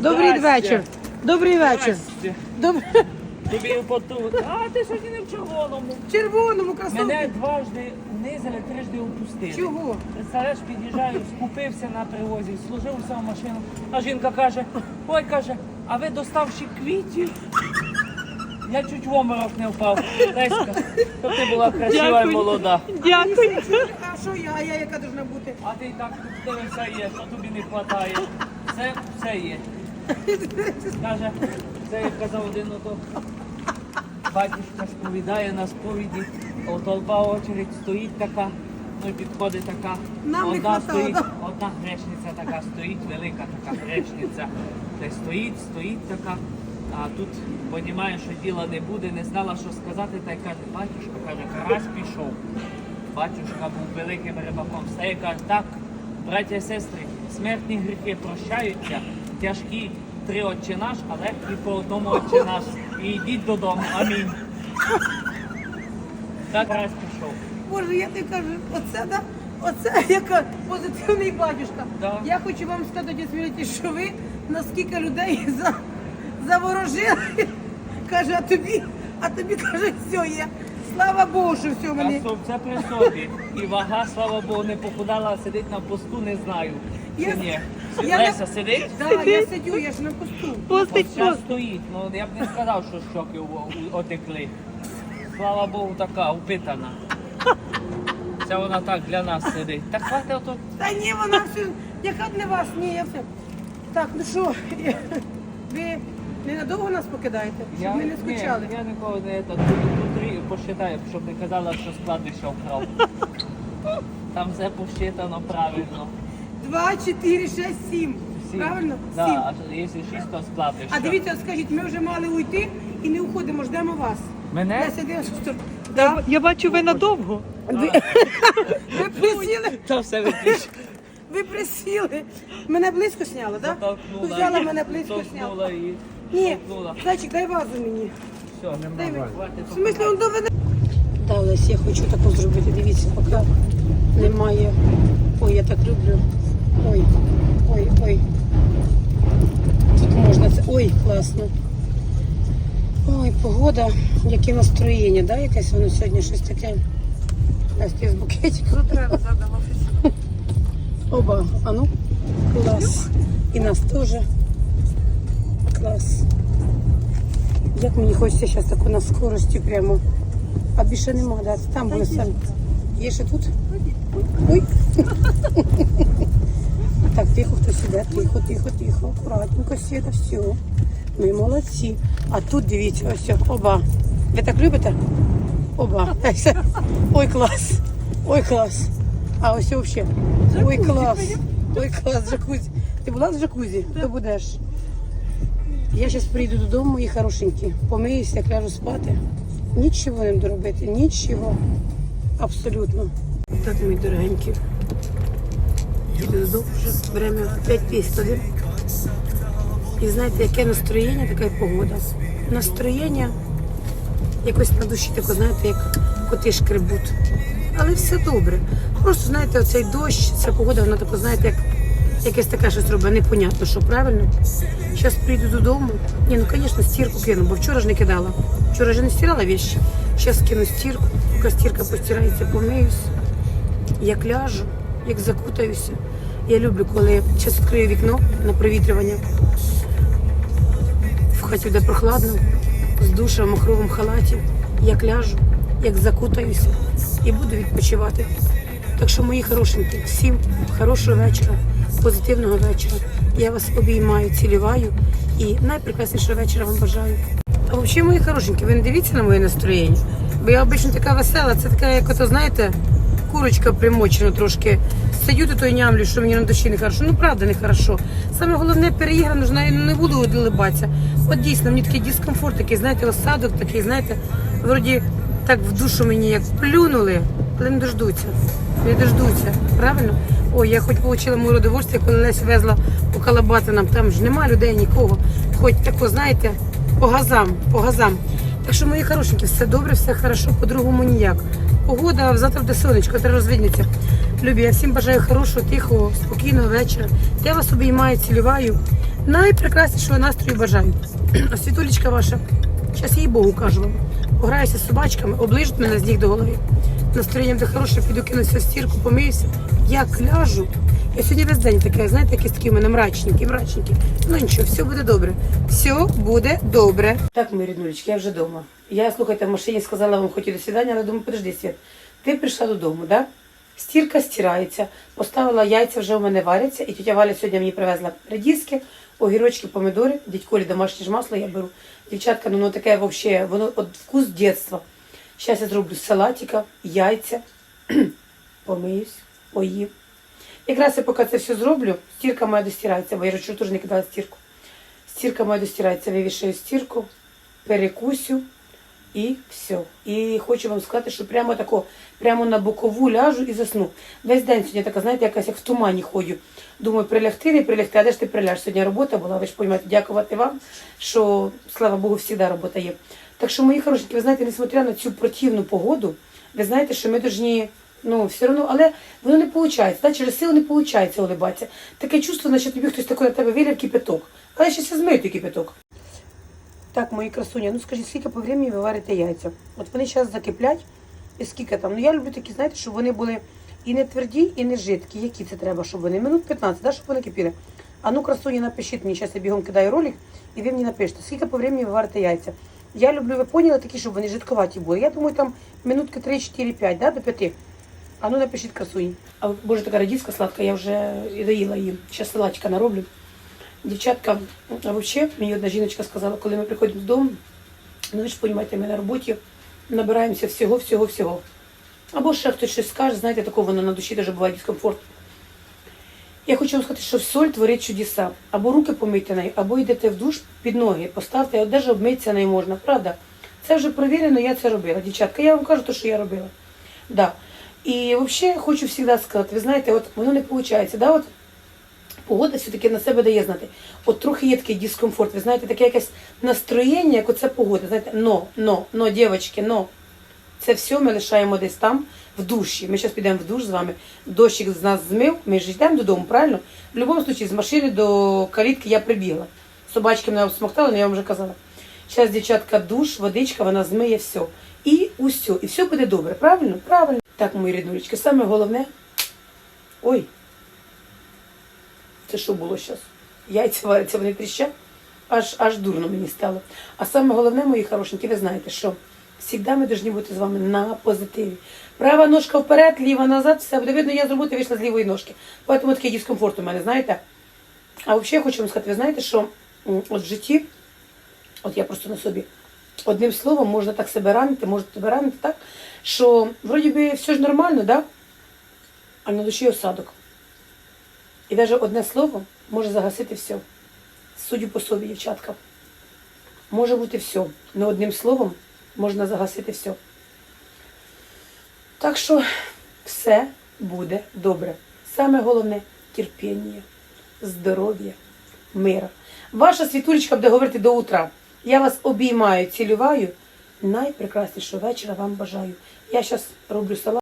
Добрий Здрасте. вечір. Добрий вечір. Здрасте. Тобі поту. А ти сьогодні не в червоному. В червоному красовку. Мене дважди внизили, трижди опустили. Чого? Представляєш, під'їжджаю, скупився на привозі, служив у саму машину. А жінка каже: ой, каже, а ви доставщик квітів? Я чуть в оморок не впав. Леська, щоб ти була красива і молода. Дякую. А що я, а я яка должна бути? А ти і так тут в тебе все є, що тобі не вистачає. Все, все є. Каже, це як казав один ото. Батюшка сповідає на сповіді, толпа очередь стоїть така, ну і підходить така. Нам одна стоїть, одна грешниця така стоїть, велика така грешниця. Та й стоїть, стоїть така. А тут понімає, що діла не буде, не знала, що сказати, та й каже, батюшка, каже, карась пішов. Батюшка був великим рибаком. Стає каже, так, браття і сестри, смертні гріхи прощаються, тяжкі три отче наш, а легкі по одному отче наш. І йдіть додому. Амінь. Так карась пішов. Боже, я тобі кажу, оце, да? Оце яка позитивний батюшка. Да. Я хочу вам сказати, Сміліті, що ви наскільки людей за, заворожили. Каже, а тобі, а тобі каже, все є. Слава Богу, що все А це при собі. І вага, слава Богу, не похудала, а сидить на посту, не знаю. Чи Я- ні? Я Леся на- сидить? Да, я сидю, я ж на посту. Ось зараз стоїть. Ну я б не сказав, що щоки у- у- отекли. Слава Богу, така упитана. Це вона так для нас сидить. Так хватить ото. Та ні, вона все, яка не вас, ні, я все. Так, ну що, ви ненадовго нас покидаєте? Щоб ми не скучали. Ні, я нікого не тут, тут три посчитаю, щоб не казала, що складніше вкрав. Там все посчитано правильно. Два, чотири, шесть, сім. Сім. Правильно? Да, Сім. а що, якщо шість, то сплатиш. А дивіться, от скажіть, ми вже мали уйти і не уходимо, ждемо вас. Мене? Леся, де що? Да. Я бачу, ви надовго. Ви, ви присіли, Та все виключно. ви присіли. Мене близько сняло, так? Да? Затолкнула. Взяла мене близько сняла. Затолкнула і Ні, толкнула. зайчик, дай вазу мені. Все, Дай мені. В смислі, он до мене. Да, Олесь, я хочу таку зробити. Дивіться, поки немає. Так люблю. Ой, ой, ой. Тут можна це. Ой, класно. Ой, погода, яке настроєння, да? Якесь воно сьогодні щось таке. Настя з букетиком. Оба, а ну, клас. І нас теж. Клас. Як мені хочеться зараз таку на скорості прямо. А більше нема, да? Там були самі. Є ще тут? Ой. Так, тихо, хтось іде, тихо, тихо, тихо, акуратненько сіда, все. Ми молодці. А тут дивіться, ось оба. Ви так любите? Оба. Ой, клас. Ой, клас. А ось взагалі. Ой, клас. Ой, клас, джакузі. Ти була в джакузі? То будеш. Я зараз прийду додому, мої хорошенькі, помиюся, як ляжу спати. Нічого не буду робити, нічого. Абсолютно. Так, мої дорогенькі. Додому вже время 5.51. І знаєте, яке настроєння, така й погода. Настроєння якось на душі таке, знаєте, як коти шкребуть. Але все добре. Просто знаєте, оцей дощ, ця погода, вона така, знаєте, як якесь таке щось робить, непонятно, що правильно. Зараз прийду додому. Ні, ну звісно, стірку кину, бо вчора ж не кидала. Вчора ж не стирала вещи. Зараз кину стірку, поки стірка постирається, помиюсь. Як ляжу, як закутаюся. Я люблю, коли зараз відкрию вікно на провітрювання. В хаті буде прохладно, з душа в халаті. Як ляжу, як закутаюся і буду відпочивати. Так що, мої хорошенькі, всім хорошого вечора, позитивного вечора. Я вас обіймаю, цілюваю і найпрекраснішого вечора вам бажаю. А взагалі, мої хорошенькі, ви не дивіться на моє настроєння. Бо я обично така весела, це така, як ото, знаєте, курочка примочена трошки. Сидю тут і нямлю, що мені на душі не хорошо. Ну правда не хорошо. Саме головне ж навіть не буду улибатися. От дійсно, мені такий дискомфорт, такий, знаєте, осадок такий, знаєте, вроді так в душу мені як плюнули, але не дождуться. Не дождуться. Правильно? Ой, я хоч отримала моє удовольствие, коли Лесь везла по Калабатинам, там ж нема людей нікого. Хоч тако, знаєте, по газам, по газам. Так що, мої хорошенькі, все добре, все хорошо, по-другому ніяк. Погода, завтра буде сонечко, треба розвиднеться. Любі, я всім бажаю хорошого, тихого, спокійного вечора. Я вас обіймаю, цілюваю. Найпрекраснішого настрою бажаю. А світулечка ваша, зараз їй Богу кажу вам. Пограюся з собачками, оближуть мене з ніг до голови. Настроєння буде хороше, піду кинуся в стірку, помиюся. Як ляжу. Я сьогодні весь день таке, знаєте, якісь такі в мене мрачненькі, мрачненькі. Ну нічого, все буде добре. Все буде добре. Так, мої ріднулечки, я вже вдома. Я, слухайте, в машині сказала вам хоті до свідання, але думаю, подожди, Світ, ти прийшла додому, да? Стірка стирається, поставила яйця, вже у мене варяться, і тетя Валя сьогодні мені привезла редіски, огірочки, помідори, дядьколі домашнє ж масло я беру. Дівчатка, ну воно таке взагалі, воно от вкус дитинства. Зараз я зроблю салатика, яйця, помиюсь, поїм. Якраз я поки це все зроблю, стірка моя достирається, бо я ж теж не кидала стірку. Стірка моя достирається, вивішаю стірку, перекусю і все. І хочу вам сказати, що прямо тако, прямо на бокову ляжу і засну. Весь день сьогодні така, знаєте, якась як в тумані ходжу. Думаю, прилягти, не прилягти, а де ж ти приляж? Сьогодні робота була, ви ж розумієте, дякувати вам, що, слава Богу, завжди робота є. Так що, мої хорошенькі, ви знаєте, несмотря на цю противну погоду, ви знаєте, що ми повинні, ну, все одно, але воно не виходить, да? через силу не виходить улибатися. Таке чувство, наче тобі хтось такий на тебе вилив кипяток. Але ще змию той кипяток. Так, мої красуні, ну скажіть, скільки по времени ви варите яйця? От вони зараз закиплять, і скільки там? Ну я люблю такі, знаєте, щоб вони були і не тверді, і не жидкі. Які це треба, щоб вони? Минут 15, да, щоб вони кипіли. А ну, красуні, напишіть мені, зараз я бігом кидаю ролик, і ви мені напишете, скільки по времени ви варите яйця. Я люблю, ви поняли, такі, щоб вони жидковаті були. Я думаю, там минутки 3, 4, 5, да, до 5. А ну напишіть красуні. А боже, така радіска сладка, я вже і доїла її. Зараз салатика нароблю. Дівчатка, а взагалі, мені одна жіночка сказала, коли ми приходимо додому, ну ви ж розумієте, ми на роботі набираємося всього, всього, всього. Або ще хтось щось скаже, знаєте, такого воно на душі дуже буває дискомфорт. Я хочу вам сказати, що соль творить чудеса. Або руки помийте нею, або йдете в душ під ноги, поставте, одежа обмитися нею можна, правда? Це вже провірено, я це робила. Дівчатка, я вам кажу те, що я робила. Да. І взагалі хочу завжди сказати, ви знаєте, от воно не виходить, да, от погода все-таки на себе дає знати. От трохи є такий дискомфорт, ви знаєте, таке якесь настроєння, як оце погода. Знаєте, но, но, но, дівчатки, но. Це все ми лишаємо десь там, в душі. Ми зараз підемо в душ з вами. Дощик з нас змив, ми ж йдемо додому, правильно? В будь-якому випадку, з машини до калітки я прибігла. Собачки мене обсмоктали, але я вам вже казала. Зараз, дівчатка, душ, водичка, вона змиє все. І усе, і все буде добре, правильно? Правильно. Так, мої ріднулечки, саме головне. Ой, це що було зараз? Яйця варяться, вони тріщать. Аж, аж дурно мені стало. А саме головне, мої хорошенькі, ви знаєте, що завжди ми повинні бути з вами на позитиві. Права ножка вперед, ліва назад, все буде видно, я з роботи вийшла з лівої ножки. Тому такий дискомфорт у мене, знаєте. А взагалі я хочу вам сказати, ви знаєте, що от в житті, от я просто на собі, одним словом, можна так себе ранити, можна тебе ранити так, що вроді би все ж нормально, да? а на душі осадок. І навіть одне слово може загасити все. Судю по собі, дівчатка. Може бути все. Не одним словом можна загасити все. Так що все буде добре. Саме головне терпіння, здоров'я, мира. Ваша світулечка буде говорити до утра. Я вас обіймаю, цілюваю. Найпрекраснішого вечора вам бажаю. Я зараз роблю салат.